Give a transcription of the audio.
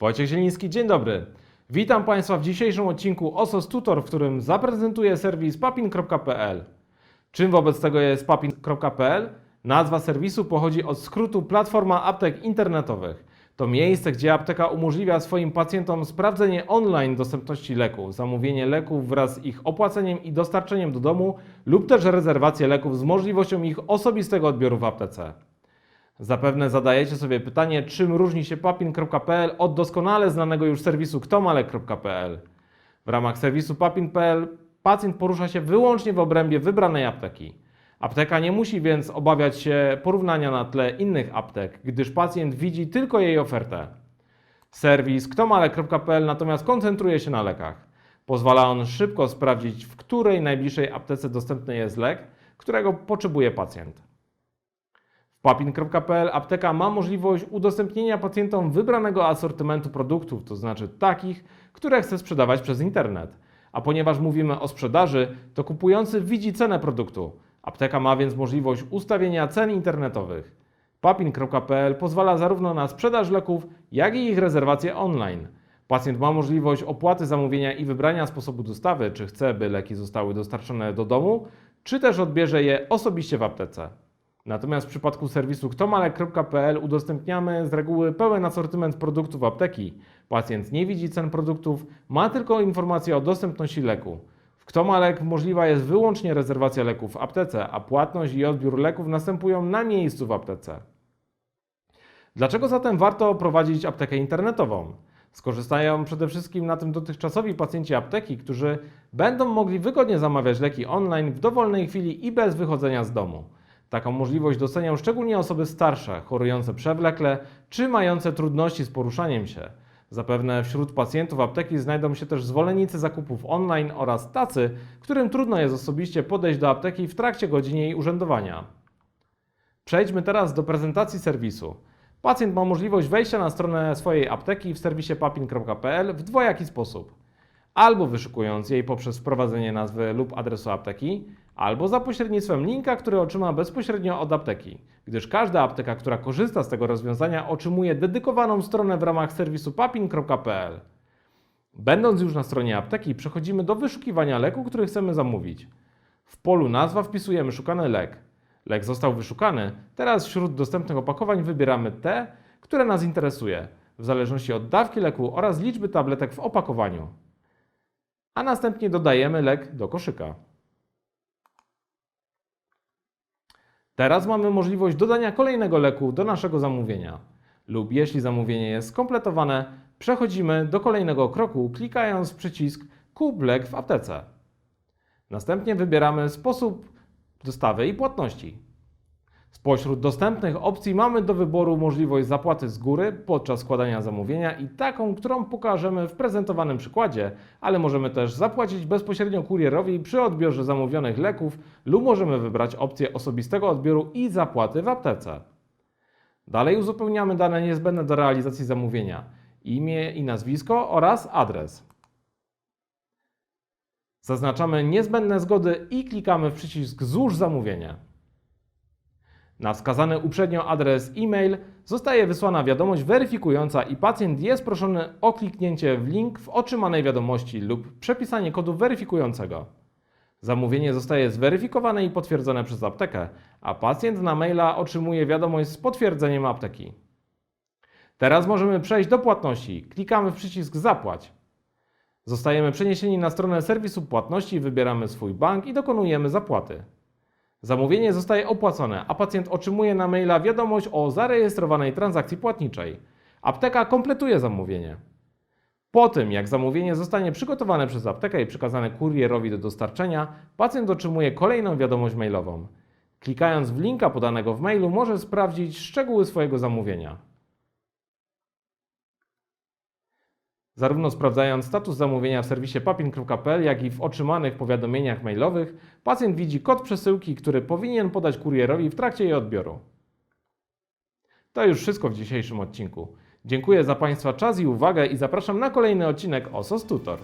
Wojciech Zieliński, dzień dobry. Witam Państwa w dzisiejszym odcinku OSOS Tutor, w którym zaprezentuję serwis papin.pl. Czym wobec tego jest papin.pl? Nazwa serwisu pochodzi od skrótu Platforma Aptek Internetowych. To miejsce, gdzie apteka umożliwia swoim pacjentom sprawdzenie online dostępności leków, zamówienie leków wraz z ich opłaceniem i dostarczeniem do domu lub też rezerwację leków z możliwością ich osobistego odbioru w aptece. Zapewne zadajecie sobie pytanie, czym różni się papin.pl od doskonale znanego już serwisu ktomale.pl. W ramach serwisu papin.pl pacjent porusza się wyłącznie w obrębie wybranej apteki. Apteka nie musi więc obawiać się porównania na tle innych aptek, gdyż pacjent widzi tylko jej ofertę. Serwis ktomale.pl natomiast koncentruje się na lekach. Pozwala on szybko sprawdzić, w której najbliższej aptece dostępny jest lek, którego potrzebuje pacjent. Papin.pl apteka ma możliwość udostępnienia pacjentom wybranego asortymentu produktów, to znaczy takich, które chce sprzedawać przez internet. A ponieważ mówimy o sprzedaży, to kupujący widzi cenę produktu. Apteka ma więc możliwość ustawienia cen internetowych. Papin.pl pozwala zarówno na sprzedaż leków, jak i ich rezerwację online. Pacjent ma możliwość opłaty zamówienia i wybrania sposobu dostawy, czy chce, by leki zostały dostarczone do domu, czy też odbierze je osobiście w aptece. Natomiast w przypadku serwisu ktomale.pl udostępniamy z reguły pełen asortyment produktów apteki. Pacjent nie widzi cen produktów, ma tylko informacje o dostępności leku. W Ktomalek możliwa jest wyłącznie rezerwacja leków w aptece, a płatność i odbiór leków następują na miejscu w aptece. Dlaczego zatem warto prowadzić aptekę internetową? Skorzystają przede wszystkim na tym dotychczasowi pacjenci apteki, którzy będą mogli wygodnie zamawiać leki online w dowolnej chwili i bez wychodzenia z domu. Taką możliwość docenią szczególnie osoby starsze, chorujące przewlekle czy mające trudności z poruszaniem się. Zapewne wśród pacjentów apteki znajdą się też zwolennicy zakupów online oraz tacy, którym trudno jest osobiście podejść do apteki w trakcie godzin jej urzędowania. Przejdźmy teraz do prezentacji serwisu. Pacjent ma możliwość wejścia na stronę swojej apteki w serwisie papin.pl w dwojaki sposób. Albo wyszukując jej poprzez wprowadzenie nazwy lub adresu apteki, albo za pośrednictwem linka, który otrzyma bezpośrednio od apteki, gdyż każda apteka, która korzysta z tego rozwiązania, otrzymuje dedykowaną stronę w ramach serwisu papin.pl. Będąc już na stronie apteki, przechodzimy do wyszukiwania leku, który chcemy zamówić. W polu nazwa wpisujemy szukany lek. Lek został wyszukany, teraz wśród dostępnych opakowań wybieramy te, które nas interesuje, w zależności od dawki leku oraz liczby tabletek w opakowaniu. A następnie dodajemy lek do koszyka. Teraz mamy możliwość dodania kolejnego leku do naszego zamówienia. Lub jeśli zamówienie jest skompletowane, przechodzimy do kolejnego kroku, klikając przycisk Kup lek w aptece. Następnie wybieramy sposób dostawy i płatności. Spośród dostępnych opcji mamy do wyboru możliwość zapłaty z góry podczas składania zamówienia i taką, którą pokażemy w prezentowanym przykładzie, ale możemy też zapłacić bezpośrednio kurierowi przy odbiorze zamówionych leków lub możemy wybrać opcję osobistego odbioru i zapłaty w aptece. Dalej uzupełniamy dane niezbędne do realizacji zamówienia: imię i nazwisko oraz adres. Zaznaczamy niezbędne zgody i klikamy w przycisk Złóż zamówienie. Na wskazany uprzednio adres e-mail zostaje wysłana wiadomość weryfikująca i pacjent jest proszony o kliknięcie w link w otrzymanej wiadomości lub przepisanie kodu weryfikującego. Zamówienie zostaje zweryfikowane i potwierdzone przez aptekę, a pacjent na maila otrzymuje wiadomość z potwierdzeniem apteki. Teraz możemy przejść do płatności. Klikamy w przycisk Zapłać. Zostajemy przeniesieni na stronę serwisu płatności, wybieramy swój bank i dokonujemy zapłaty. Zamówienie zostaje opłacone, a pacjent otrzymuje na maila wiadomość o zarejestrowanej transakcji płatniczej. Apteka kompletuje zamówienie. Po tym, jak zamówienie zostanie przygotowane przez aptekę i przekazane kurierowi do dostarczenia, pacjent otrzymuje kolejną wiadomość mailową. Klikając w linka podanego w mailu, może sprawdzić szczegóły swojego zamówienia. Zarówno sprawdzając status zamówienia w serwisie papin.pl, jak i w otrzymanych powiadomieniach mailowych, pacjent widzi kod przesyłki, który powinien podać kurierowi w trakcie jej odbioru. To już wszystko w dzisiejszym odcinku. Dziękuję za Państwa czas i uwagę i zapraszam na kolejny odcinek OSOS Tutor.